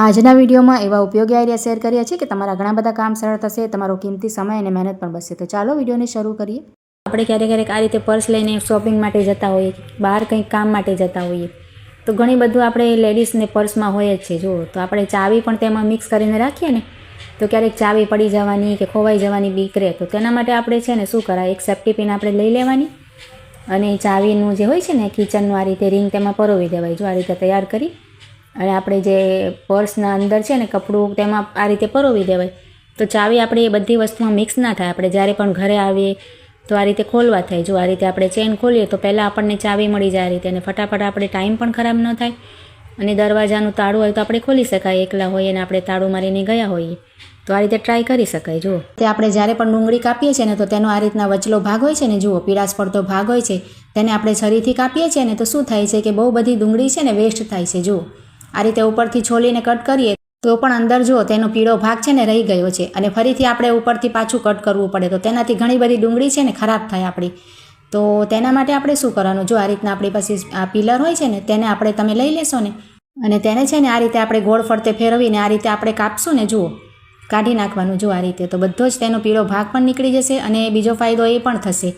આજના વિડીયોમાં એવા ઉપયોગી આઈડિયા શેર કર્યા છે કે તમારા ઘણા બધા કામ સરળ થશે, તમારો કિંમતી સમય અને મહેનત પણ બચશે. તો ચાલો વિડીયોને શરૂ કરીએ. આપણે ક્યારેક ક્યારેક આ રીતે પર્સ લઈને શોપિંગ માટે જતા હોઈએ, બહાર કંઈક કામ માટે જતા હોઈએ. તો ઘણી બધું આપણે લેડીઝને પર્સમાં હોય જ છે. જુઓ, તો આપણે ચાવી પણ તેમાં મિક્સ કરીને રાખીએ ને, તો ક્યારેક ચાવી પડી જવાની કે ખોવાઈ જવાની બીક રહે. તો તેના માટે આપણે છે ને શું કરાય, એક સેફ્ટી પિન આપણે લઈ લેવાની અને ચાવીનું જે હોય છે ને કિચનનું આ રીતે રિંગ તેમાં પરોવી દેવાય. જો આ રીતે તૈયાર કરી અને આપણે જે પર્સના અંદર છે ને કપડું, તેમાં આ રીતે પરોવી દેવાય. તો ચાવી આપણે એ બધી વસ્તુમાં મિક્સ ના થાય. આપણે જ્યારે પણ ઘરે આવીએ તો આ રીતે ખોલવા થાય. જો આ રીતે આપણે ચેન ખોલીએ તો પહેલાં આપણને ચાવી મળી જાય આ રીતે અને ફટાફટ આપણે ટાઈમ પણ ખરાબ ન થાય. અને દરવાજાનું તાળું હોય તો આપણે ખોલી શકાય. એકલા હોઈએ અને આપણે તાળું મારીને ગયા હોઈએ. તો આ રીતે ટ્રાય કરી શકાય, જુઓ. તે આપણે જ્યારે પણ ડુંગળી કાપીએ છીએ ને તો તેનો આ રીતના વચલો ભાગ હોય છે ને, જુઓ પીળાશ પડતો ભાગ હોય છે. તેને આપણે છરીથી કાપીએ છીએ ને તો શું થાય છે કે બહુ બધી ડુંગળી છે ને વેસ્ટ થાય છે, જુઓ. આ રીતે ઉપરથી છોલીને કટ કરીએ તો પણ અંદર જુઓ, તેનો પીળો ભાગ છે ને રહી ગયો છે. અને ફરીથી આપણે ઉપરથી પાછું કટ કરવું પડે. તો તેનાથી ઘણી બધી ડુંગળી છે ને ખરાબ થાય આપણી. તો તેના માટે આપણે શું કરવાનું? જો આ રીતના આપણી પાસે આ પિલર હોય છે ને, તેને આપણે તમે લઈ લેશો ને. અને તેને છે ને આ રીતે આપણે ગોળ ફરતે ફેરવીને આ રીતે આપણે કાપશું ને, જુઓ. કાઢી નાખવાનું જો આ રીતે. તો બધો જ તેનો પીળો ભાગ પણ નીકળી જશે અને બીજો ફાયદો એ પણ થશે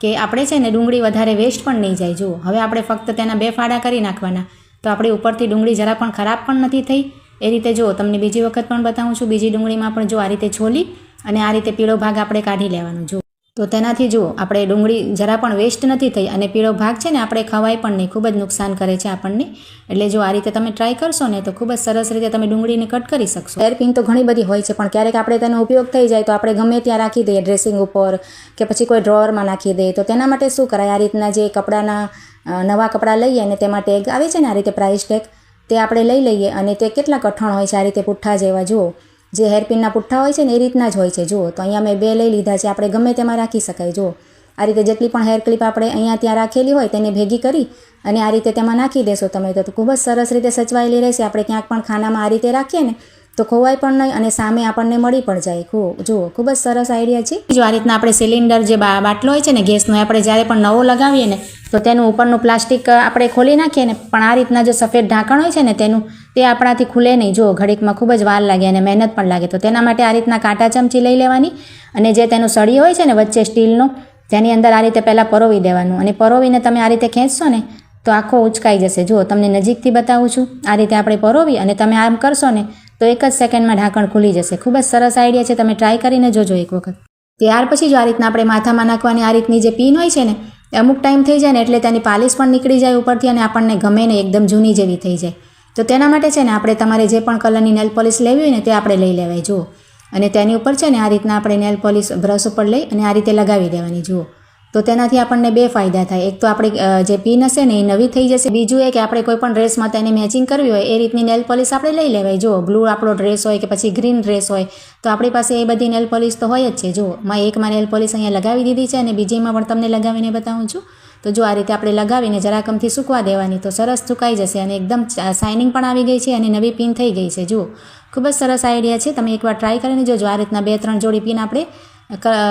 કે આપણે છે ને ડુંગળી વધારે વેસ્ટ પણ નહીં જાય, જુઓ. હવે આપણે ફક્ત તેના બે ફાડા કરી નાખવાના. તો આપણી ઉપરથી ડુંગળી જરા પણ ખરાબ પણ નથી થઈ. એ રીતે જુઓ, તમને બીજી વખત પણ બતાવું છું. બીજી ડુંગળીમાં પણ જો આ રીતે છોલી અને આ રીતે પીળો ભાગ આપણે કાઢી લેવાનો. જુઓ. તો તેનાથી જુઓ, આપણે ડુંગળી જરા પણ વેસ્ટ નથી થઈ અને પીળો ભાગ છે ને, આપણે ખવાય પણ નહીં. ખૂબ જ નુકસાન કરે છે આપણને. એટલે જો આ રીતે તમે ટ્રાય કરશો ને, તો ખૂબ જ સરસ રીતે તમે ડુંગળીને કટ કરી શકશો. એરપિન તો ઘણી બધી હોય છે, પણ ક્યારેક આપણે તેનો ઉપયોગ થઈ જાય તો આપણે ગમે ત્યાં રાખી દઈએ ડ્રેસિંગ ઉપર કે પછી કોઈ ડ્રોવરમાં નાખી દઈએ તો તેના માટે શું કરાય? આ રીતના જે કપડાના નવા કપડાં લઈએ અને તેમાં ટેગ આવે છે ને આ રીતે પ્રાઇસ ટેગ તે આપણે લઈ લઈએ અને તે કેટલા કઠણ હોય છે આ રીતે પુઠ્ઠા જેવા, જુઓ. જે હેરપિનના પુઠ્ઠા હોય છે ને એ રીતના જ હોય છે, જુઓ. તો અહીંયા મેં બે લઈ લીધા છે, આપણે ગમે તેમાં રાખી શકાય, જુઓ. આ રીતે જેટલી પણ હેર ક્લિપ આપણે અહીંયા ત્યાં રાખેલી હોય તેને ભેગી કરી અને આ રીતે તેમાં નાખી દેશો તમે. તો ખૂબ જ સરસ રીતે સચવાયેલી રહેશે. આપણે ક્યાંક પણ ખાનામાં આ રીતે રાખીએ ને તો ખોવાય પણ નહીં અને સામે આપણને મળી પણ જાય. ખો, જુઓ, ખૂબ જ સરસ આઈડિયા છે. જો આ રીતના આપણે સિલિન્ડર જે બાટલો હોય છે ને, ગેસનો આપણે જ્યારે પણ નવો લગાવીએ ને, તો તેનું ઉપરનું પ્લાસ્ટિક આપણે ખોલી નાખીએ ને, પણ આ રીતના જે સફેદ ઢાંકણ હોય છે ને, તેનું, તે આપણાથી ખુલે નહીં. જો ઘડીકમાં ખૂબ જ વાર લાગે અને મહેનત પણ લાગે. તો તેના માટે આ રીતના કાંટા ચમચી લઈ લેવાની અને જે તેનું સળી હોય છે ને, વચ્ચે સ્ટીલનો તેની અંદર આ રીતે પહેલાં પરોવી દેવાનું. અને પરોવીને તમે આ રીતે ખેંચશો ને, તો આખો ઉચકાઈ જશે. જુઓ, તમને નજીકથી બતાવું છું. આ રીતે આપણે પરોવી અને તમે આમ કરશો ને તો એક જ સેકન્ડમાં ઢાંકણ ખુલી જશે. ખૂબ જ સરસ આઈડિયા છે. તમે ટ્રાય કરીને જોજો એક વખત. ત્યાર પછી જો આ રીતના આપણે માથામાં નાખવાની આ રીતની જે પીન હોય છે ને અમુક ટાઈમ થઈ જાય ને એટલે તેની પાલિશ પણ નીકળી જાય ઉપરથી અને આપણને ગમે ને એકદમ જૂની જેવી થઈ જાય. તો તેના માટે છે ને આપણે તમારે જે પણ કલરની નેલ પોલિશ લેવી હોય ને તે આપણે લઈ લેવાય. જુઓ. અને તેની ઉપર છે ને આ રીતના આપણે નેલ પોલિશ બ્રશ ઉપર લઈ અને આ રીતે લગાવી દેવાની. જુઓ. તો તેનાથી આપણને બે ફાયદા થાય. એક તો આપણે જે પિન હશે ને એ નવી થઈ જશે. બીજું એ કે આપણે કોઈ પણ ડ્રેસમાં તેને મેચિંગ કરવી હોય, એ રીતની નેલ પોલિશ આપણે લઈ લેવાય. જો બ્લુ આપણો ડ્રેસ હોય કે પછી ગ્રીન ડ્રેસ હોય, તો આપણી પાસે એ બધી નેલ પોલિશ તો હોય જ છે. જો મેં એકમાં નેલ પોલિશ અહીંયા લગાવી દીધી છે અને બીજીમાં પણ તમને લગાવીને બતાવું છું. તો જો આ રીતે આપણે લગાવીને જરાકમથી સૂકવા દેવાની તો સરસ સુકાઈ જશે અને એકદમ શાઇનિંગ પણ આવી ગઈ છે અને નવી પિન થઈ ગઈ છે. જુઓ, ખૂબ જ સરસ આઈડિયા છે. તમે એકવાર ટ્રાય કરીને જોજો. આ રીતના બે, ત્રણ જોડી પિન આપણે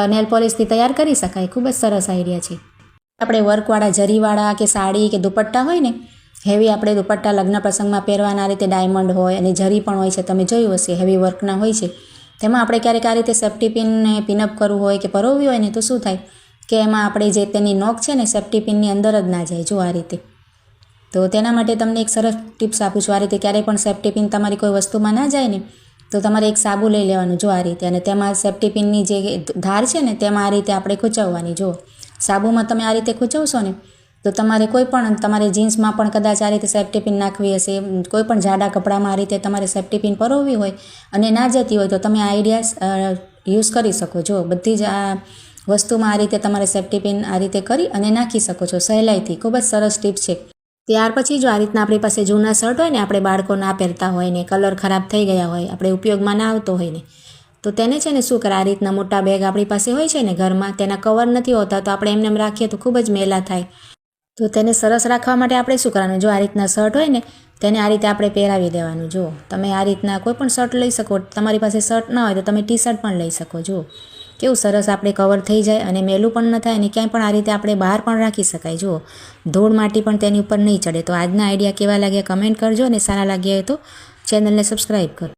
નેલ પોલિશથી તૈયાર કરી શકાય. ખૂબ જ સરસ આઈડિયા છે. આપણે વર્કવાળા જરીવાળા કે સાડી કે દુપટ્ટા હોય ને હેવી આપણે દુપટ્ટા લગ્ન પ્રસંગમાં પહેરવાના રીતે ડાયમંડ હોય અને જરી પણ હોય છે. તમે જોયું હશે હેવી વર્કના હોય છે. તેમાં આપણે ક્યારેક આ રીતે સેફ્ટી પિનને પિનઅપ કરવું હોય કે પરોવવી હોય ને, તો શું થાય? કે એમાં આપણે જે તેની નોક છે ને સેફ્ટી પિનની અંદર જ ના જાય. જો આ રીતે. તો તેના માટે તમને એક સરસ ટિપ્સ આપું છું. આ રીતે ક્યારેય પણ સેફ્ટી પિન તમારી કોઈ વસ્તુમાં ના જાય ને તો તમારે એક સાબુ લઈ લેવાનું જો આ રીતે. અને તેમાં સેફ્ટી પિનની જે ધાર છે ને, તેમાં આ રીતે આપણે ખૂંચવવાની. જો સાબુમાં તમે આ રીતે ખૂંચવશો ને, તો તમારે કોઈ પણ, તમારે જીન્સમાં પણ કદાચ આ રીતે સેફ્ટી પિન નાખવી હશે, કોઈ પણ જાડા કપડામાં આ રીતે તમારે સેફ્ટી પિન પરોવવી હોય અને ના જતી હોય તો તમે આ યુઝ કરી શકો. જો બધી જ આ વસ્તુમાં આ રીતે તમારે સેફ્ટી પિન આ રીતે કરી અને નાખી શકો છો સહેલાઈથી. ખૂબ જ સરસ ટીપ છે. ત્યાર પછી જો આ રીતના આપણી પાસે જૂના શર્ટ હોય ને, આપણે બાળકો ના પહેરતા હોય ને, કલર ખરાબ થઈ ગયા હોય, આપણે ઉપયોગમાં ના આવતો હોય ને, તો તેને છે ને શું કરે? આ રીતના મોટા બેગ આપણી પાસે હોય છે ને ઘરમાં, તેના કવર નથી હોતા, તો આપણે એમને એમ રાખીએ તો ખૂબ જ મેલા થાય. તો તેને સરસ રાખવા માટે આપણે શું કરવાનું? જો આ રીતના શર્ટ હોય ને, તેને આ રીતે આપણે પહેરાવી દેવાનું. જો તમે આ રીતના કોઈ પણ શર્ટ લઈ શકો, તમારી પાસે શર્ટ ના હોય તો તમે ટી શર્ટ પણ લઈ શકો. જો કેવું સરસ આપણે કવર થઈ જાય અને મેલું પણ ન થાય અને ક્યાંય પણ આ રીતે આપણે બહાર પણ રાખી શકાય. જુઓ, ધૂળ માટી પણ તેની ઉપર નહીં ચડે. તો આજના આઈડિયા કેવા લાગ્યા? કમેન્ટ કરજો અને સારા લાગ્યા હોય તો ચેનલને સબસ્ક્રાઈબ કરો